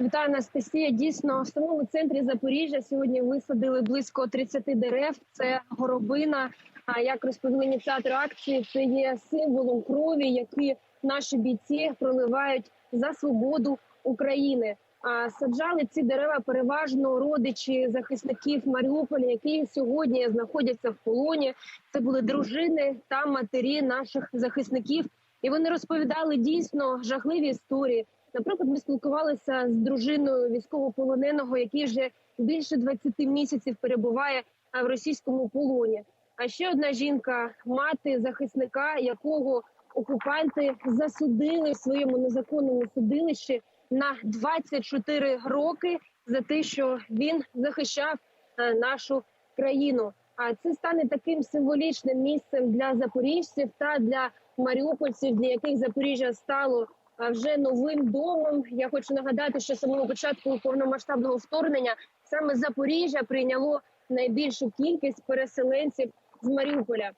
Вітаю Анастасія. Дійсно, в самому центрі Запоріжжя сьогодні висадили близько 30 дерев. Це горобина. А як розповіли ініціатори акції, це є символом крові, які наші бійці проливають за свободу України. А саджали ці дерева переважно родичі захисників Маріуполя, які сьогодні знаходяться в полоні. Це були дружини та матері наших захисників, і вони розповідали дійсно жахливі історії. Наприклад, ми спілкувалися з дружиною військовополоненого, який вже більше 20 місяців перебуває в російському полоні. А ще одна жінка, мати захисника, якого окупанти засудили в своєму незаконному судилищі на 24 роки за те, що він захищав е, нашу країну. А це стане таким символічним місцем для запоріжців та для маріупольців, для яких Запоріжжя стало вже новим домом. Я хочу нагадати, що самого початку повномасштабного вторгнення саме Запоріжжя прийняло найбільшу кількість переселенців з Маріуполя.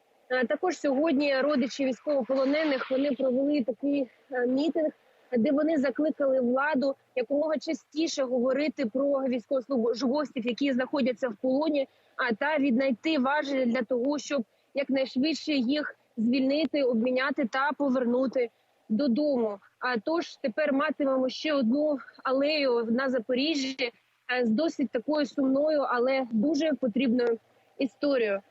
Також сьогодні родичі військовополонених вони провели такий е, мітинг, де вони закликали владу якомога частіше говорити про військовослужбовців, які знаходяться в полоні, а та віднайти важелі для того, щоб якнайшвидше їх звільнити, обміняти та повернути додому. А тож тепер матимемо ще одну алею на Запоріжжі е, з досить такою сумною, але дуже потрібною історією.